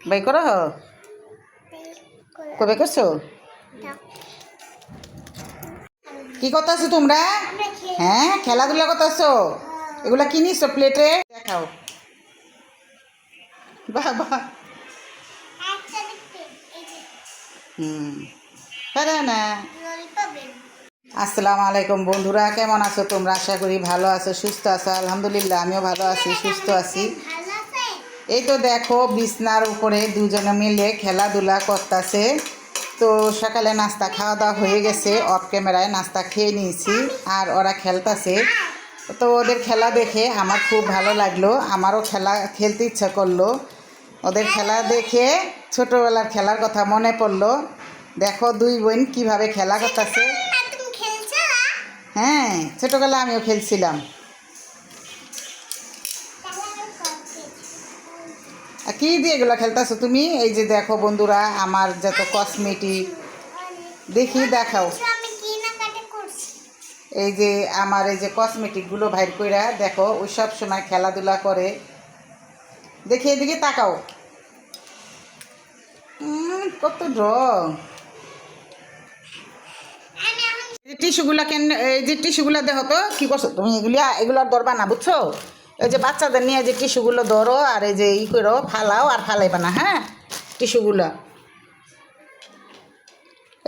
By করো? কবে করছ? কি করতেছো তোমরা? হ্যাঁ খেলাধুলা করতেছো? এগুলা কি নিছো প্লেটে? দেখাও। বাহ হুম। পারে না আসসালামু আলাইকুম বন্ধুরা, কেমন আছো তোমরা? আশা করি ভালো আছো, সুস্থ আছো। আলহামদুলিল্লাহ, আমিও ভালো আছি, সুস্থ আছি। এই তো দেখো, বিছনার উপরে দুজনে মিলে খেলাধুলা করতেছে। তো সকালে নাস্তা খাওয়া দাওয়া হয়ে গেছে অফ ক্যামেরায় নাস্তা খেয়ে নিয়েছি, আর ওরা খেলতেছে। তো ওদের খেলা দেখে আমার খুব ভালো লাগল, আমারও খেলা খেলতে ইচ্ছা করল। ওদের খেলা দেখে ছোটোবেলার খেলার কথা মনে পড়ল। দেখো দুই বোন কীভাবে খেলা করতেছে। হ্যাঁ ছোটোবেলা আমিও খেলছিলাম। কি দিয়ে এগুলো খেলতেছো তুমি? এই যে দেখো বন্ধুরা আমার যত কসমেটিক দেখি দেখাও। এই যে আমার এই যে কসমেটিকগুলো ভাইর কইরা দেখো ওই সব সময় খেলাধুলা করে। দেখি এদিকে তাকাও। কত রং টিস্যুগুলা কেন, এই যে টিস্যুগুলা দেখো তো, কি করছ তুমি এগুলি, এগুলোর ধরবা না বুঝছ? এই যে বাচ্চাদের নিয়ে যে টিস্যুগুলো ধরো আর এই যে ই করো, ফালাও আর ফালাইবা না হ্যাঁ? টিস্যুগুলো।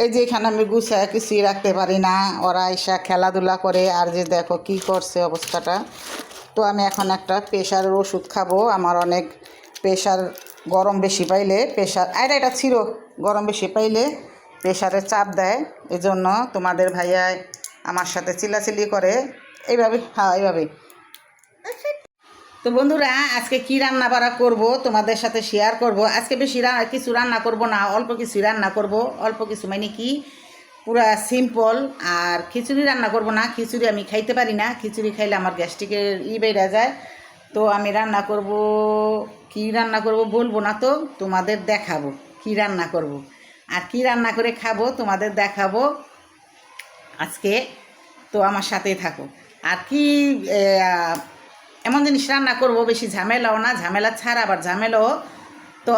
এই যে এখানে আমি গুছায় কিছুই রাখতে পারি না, ওরা এসা খেলাধুলা করে, আর যে দেখো কি করছে অবস্থাটা। তো আমি এখন একটা প্রেশারের ওষুধ খাব, আমার অনেক প্রেশার গরম বেশি পাইলে প্রেশার আরে এটা ছিল গরম বেশি পাইলে প্রেশারের চাপ দেয় এই জন্য তোমাদের ভাইয়া আমার সাথে চিলাচিলি করে। এইভাবে হ্যাঁ এইভাবে। তো বন্ধুরা, আজকে কি রান্না বাড়া করব তোমাদের সাথে শেয়ার করব? আজকে বেশি কিছু রান্না করব না, অল্প কিছু রান্না করব। অল্প কিছু মানে কি? পুরা সিম্পল আর খিচুড়ি রান্না করব না। খিচুড়ি আমি খাইতে পারি না। খিচুড়ি খাইলে আমার গ্যাস্ট্রিকের ই বেড়ে যায়। তো আমি রান্না করব কি রান্না করব বলব না তো? তোমাদের দেখাবো কি রান্না করব। আর কি রান্না করে খাব তোমাদের দেখাবো। আজকে তো আমার সাথেই থাকো। আর কি এমন জিনিস রান্না করব, বেশি ঝামেলাও না, ঝামেলা ছাড়া আবার ঝামেলাও। তো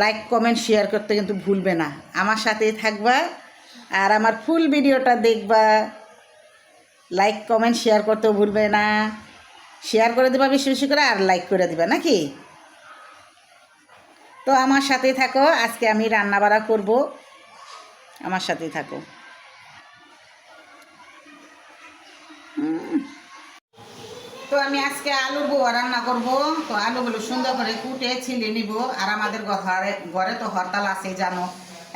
লাইক কমেন্ট শেয়ার করতে কিন্তু ভুলবে না। আমার সাথেই থাকবা আর আমার ফুল ভিডিওটা দেখবা। লাইক কমেন্ট শেয়ার করতেও ভুলবে না। শেয়ার করে দেবা বেশি বেশি করে আর লাইক করে দিবা, নাকি? তো আমার সাথেই থাকো, আজকে আমি রান্না বাড়া করব। আমার সাথেই থাকো। তো আমি আজকে আলুর বোয়া রান্না করব। তো আলুগুলো সুন্দর করে কুটে ছিলে নিব। আর আমাদের ঘরে ঘরে তো হরতাল আছে জানো।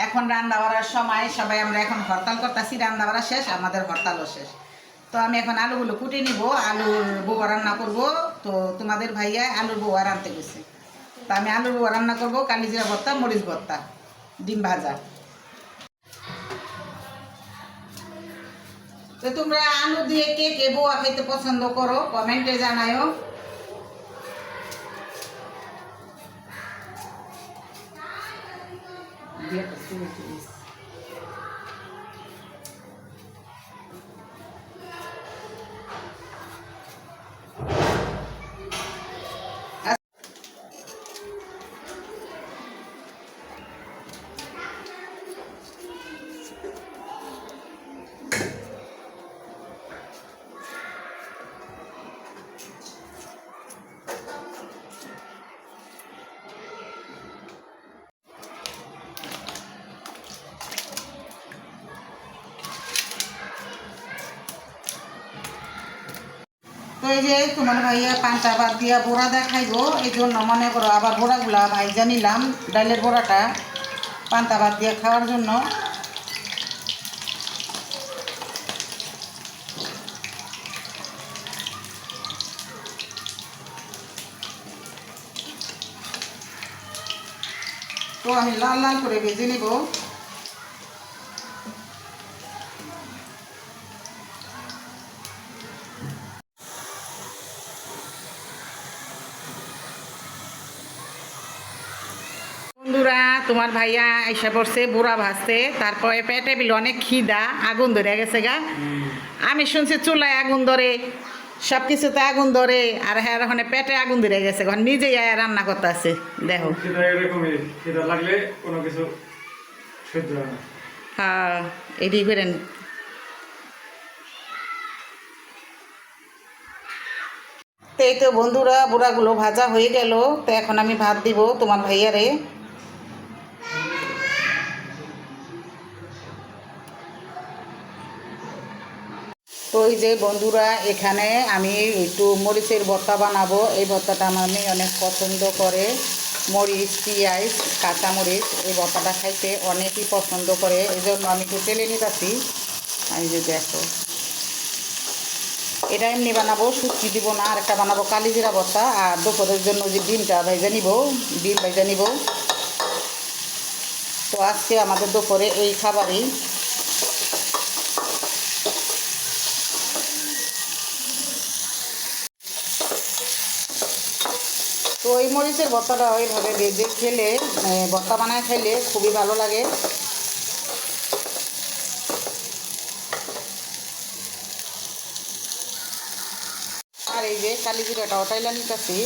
এখন রান্না বাড়ার সময়, সবাই আমরা এখন হরতাল করতেছি রান্না বাড়া শেষ, আমাদের হরতালও শেষ। তো আমি এখন আলুগুলো কুটে নিব, আলুর বোয়া রান্না করব। তো তোমাদের ভাইয়া আলুর বোয়া রানতে গেছে। তো আমি বোয়া রান্না কালি কালিজিরা ভর্তা, মরিচ ভর্তা, ডিম ভাজা। তো তোমরা আলু দিয়ে কে কে বোয়া খেতে পছন্দ করো, কমেন্টে জানায়ও তো এই যে তোমার ভাইয়া পান্তা ভাত দিয়া বোড়া দেখাইবো। এই জন্য মনে করো আবার বোড়াগুলা ভাইজা নিলাম ডালের বোড়াটা পান্তা ভাত দিয়া খাওয়ার জন্য। তো আমি লাল লাল করে ভেজে নিব। তোমার ভাইয়া এসে পড়ছে বুড়া ভাজতে তারপরে পেটে বিল অনেক খিদা আগুন ধরে গেছে গা। আমি শুনছি চুলায় আগুন ধরে সব কিছুতে আগুন ধরে আর হ্যাঁ ওখানে পেটে আগুন ধরে গেছে এখন নিজেই আয়া রান্না করতে আছে দেখো লাগলে কোনো কিছু হয় না। হ্যাঁ এটি করেন। তো এই তো বন্ধুরা বুড়াগুলো ভাজা হয়ে গেল তো এখন আমি ভাত দিব তোমার ভাইয়ারে। যে বন্ধুরা, এখানে আমি একটু মরিচের ভর্তা বানাবো। এই ভর্তাটা আমার মেয়ে অনেক পছন্দ করে। মরিচ, পেঁয়াজ, কাঁচামরিচ, এই ভর্তাটা খাইতে অনেকই পছন্দ করে। এই জন্য আমি একটু তেলে নিতেছি। আমি যে দেখো। এটা এমনি বানাবো সুচি দিব না আর একটা বানাবো কালিজিরা ভর্তা। আর দুপুরের জন্য যে ডিমটা ভেজে নিব, ডিম ভেজে নিব। তো আজকে আমাদের দুপুরে এই খাবারই। তো এই মরিচের ভর্তাটা ওইভাবে ভেজে খেলে ভর্তা বানায় খেলে খুবই ভালো লাগে। আর এই যে কালি জিরাটা ওটাইলা নিতেছি।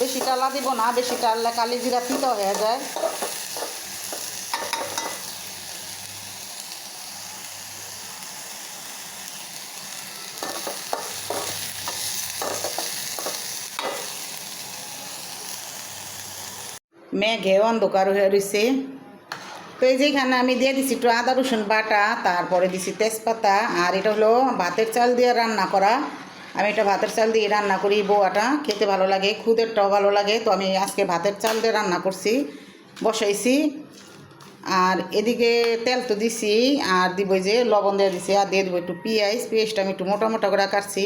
বেশি টালা দিব না, বেশি টাললে কালি জিরা তিতা হয়ে যায়। মেঘে অন্ধকার হয়ে রয়েছে তো এই যেখানে আমি দিয়ে দিছি একটু আদা, রসুন বাটা, তারপরে দিছি তেজপাতা, আর এটা হলো ভাতের চাল দিয়ে রান্না করা। আমি এটা ভাতের চাল দিয়ে রান্না করি বোয়াটা, খেতে ভালো লাগে, খুদেরটাও ভালো লাগে। তো আমি আজকে ভাতের চাল দিয়ে রান্না করছি, বসাইছি। আর এদিকে তেল তো দিছি, আর দিব যে লবণ দিয়ে দিছি, আর দিয়ে দেবো একটু পেঁয়াজ। পেঁয়াজটা আমি একটু মোটা মোটা করে কাটছি।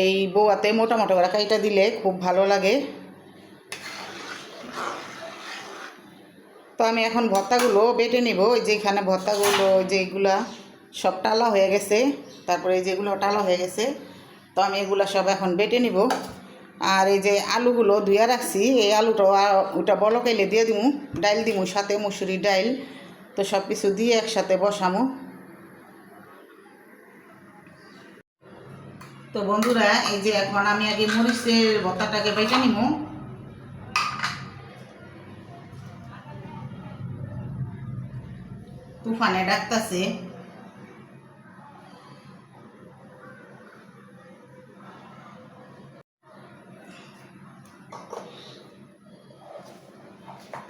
এই বোয়াতে মোটা মোটা করে কাইটা দিলে খুব ভালো লাগে। তো আমি এখন ভর্তাগুলো বেটে নিব। ওই যেখানে ভর্তাগুলো যেগুলা সব টালা হয়ে গেছে। তারপরে যেগুলো টালা হয়ে গেছে, তো আমি এগুলো সব এখন বেটে নিব। আর এই যে আলুগুলো ধুয়ে রাখছি, এই আলুটা ওটা বলকাইলে দিয়ে দিমু, ডাইল দিমু, সাথে মুসুরি ডাইল। তো সব কিছু দিয়ে একসাথে বসামু। তো বন্ধুরা, এই যে এখন আমি আগে মরিচের ভর্তাটাকে বেটে নিবো তুফানে ডাকতাছে।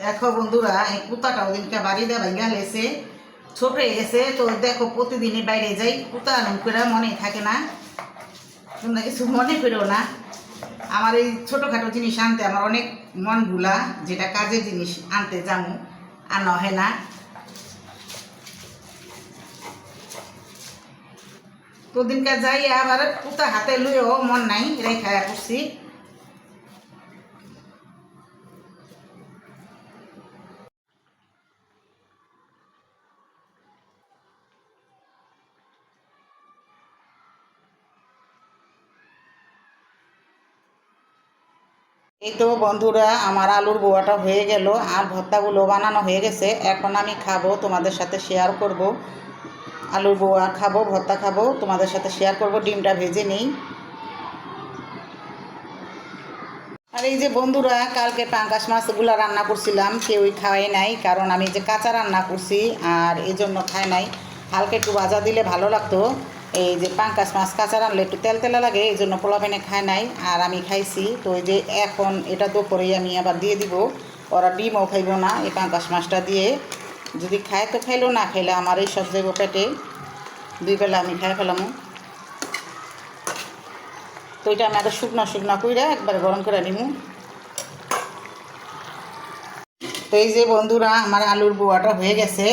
দেখো বন্ধুরা, এই কুতাটা ওদিনকে বাড়ি দেওয়া ভাইগা লেছে, ছোট হয়ে গেছে। তো দেখো প্রতিদিনই বাইরে যাই, কুতা করে মনে থাকে না। তোমরা কিছু মনে করো না। আমার এই ছোটোখাটো জিনিস আনতে আমার অনেক মন ভুলা, যেটা কাজের জিনিস আনতে যাব আর নহে না। তো দিনকে যাই, আবার কুতা হাতে লুয়েও মন নাই রেখা করছি এই তো বন্ধুরা, আমার আলুর বোয়াটা হয়ে গেল, আর ভর্তাগুলো বানানো হয়ে গেছে। এখন আমি খাব, তোমাদের সাথে শেয়ার করব। আলুর বোয়া খাব, ভর্তা খাব, তোমাদের সাথে শেয়ার করব, ডিমটা ভেজে নেই। আর এই যে বন্ধুরা, কালকে পাঙ্কাশ মাছগুলো রান্না করছিলাম, কেউই খাওয়াই নাই, কারণ আমি যে কাঁচা রান্না করছি, আর এই জন্য খায় নাই। হালকা একটু ভাজা দিলে ভালো লাগতো। এই যে পাঙ্কাশ মাছ কাঁচা রানলে একটু তেল তেলা লাগে, এই জন্য পোলাপেনে খায় নাই, আর আমি খাইছি। তো এই যে এখন এটা তো দুপুরেই আমি আবার দিয়ে দিব, ওরা ডিমও খাইব না, এই পাঙ্কাশ মাছটা দিয়ে। যদি খায় তো খাইলো না খাইলে আমার এই সব যাইব পেটে দুই বেলা আমি খাই ফেলাম। তো এটা আমি আরও শুকনো শুকনো কইরা একবার গরম করে নিমু। তো এই যে বন্ধুরা, আমার আলুর বোয়াটা হয়ে গেছে।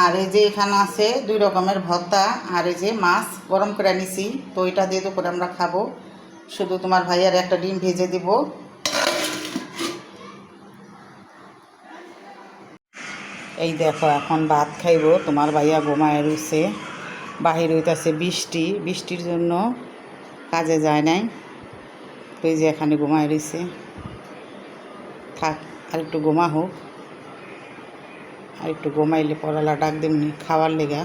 আর এই যে এখানে আছে দুই রকমের ভর্তা আর এই যে মাছ গরম করে নিছি। তো এটা দিয়ে তো করে আমরা খাব। শুধু তোমার ভাইয়ার একটা ডিম ভেজে দিব। এই দেখো, এখন ভাত খাইব। তোমার ভাইয়া ঘুমায় রয়েছে। বাহির হইতেছে বৃষ্টি। বৃষ্টির জন্য কাজে যায় নাই। তো এই যে এখানে ঘুমায় রয়েছে। থাক, আর একটু ঘুমা হোক। আর একটু ঘুমাইলে পড়ালা ডাক দেমনি খাওয়ার লেগা।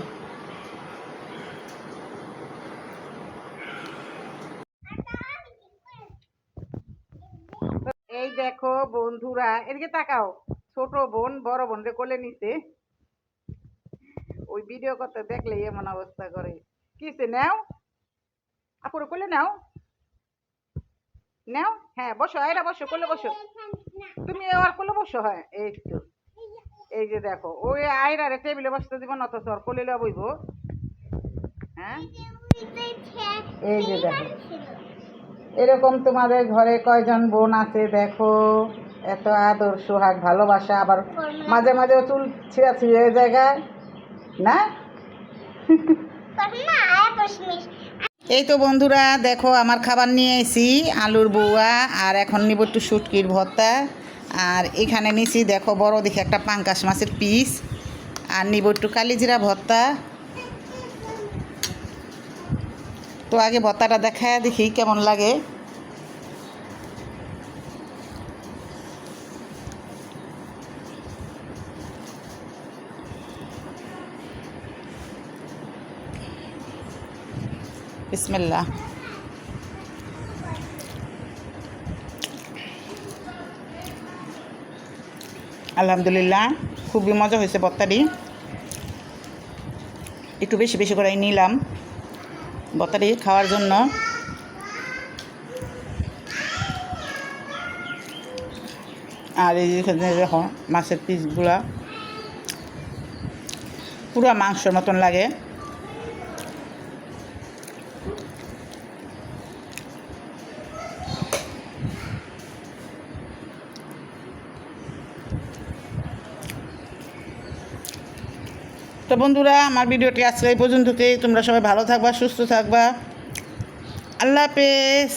এই দেখো বন্ধুরা, এদিকে তাকাও। ছোট বোন, বড় বোনরে কোলে নিতে ওই ভিডিও করতে দেখলে এমন অবস্থা করে। কিসে নাও। আপুরে কোলে নাও। নাও হ্যাঁ বসো এরা বসো, কোলে বসো। তুমি আর কোলে বসো হ্যাঁ এই তো। এই যে দেখো, ওই আয়রারে টেবিলে বসতে দিব না, অথচ ওর কোলে লওয়া বইব। হ্যাঁ? এই যে দেখো। এরকম তোমাদের ঘরে কয়জন বোন আছে, দেখো। এত আদর সোহাগ ভালোবাসা আবার মাঝে মাঝে চুল ছিঁড়া ছিঁড়ে জায়গায় না? এই তো বন্ধুরা দেখো আমার খাবার নিয়ে এসি আলুর বউয়া আর এখন নিব একটু শুটকির ভর্তা। আর এখানে নিছি দেখো বড় দেখে একটা পাঙ্কাশ মাছের পিস আর নিব একটু কালিজিরা ভর্তা। তো আগে ভর্তাটা দেখা দেখি কেমন লাগে। বিসমিল্লাহ আলহামদুলিল্লাহ খুবই মজা হয়েছে ভর্তাটি একটু বেশি বেশি করে নিলাম ভর্তাটি খাওয়ার জন্য। আর এই দেখো মাছের পিসগুলা। পুরো মাংসের মতন লাগে। তো বন্ধুরা, আমার ভিডিওটি আজকে এই পর্যন্ততেই। তোমরা সবাই ভালো থাকবা, সুস্থ থাকবা। আল্লাহ হাফেজ।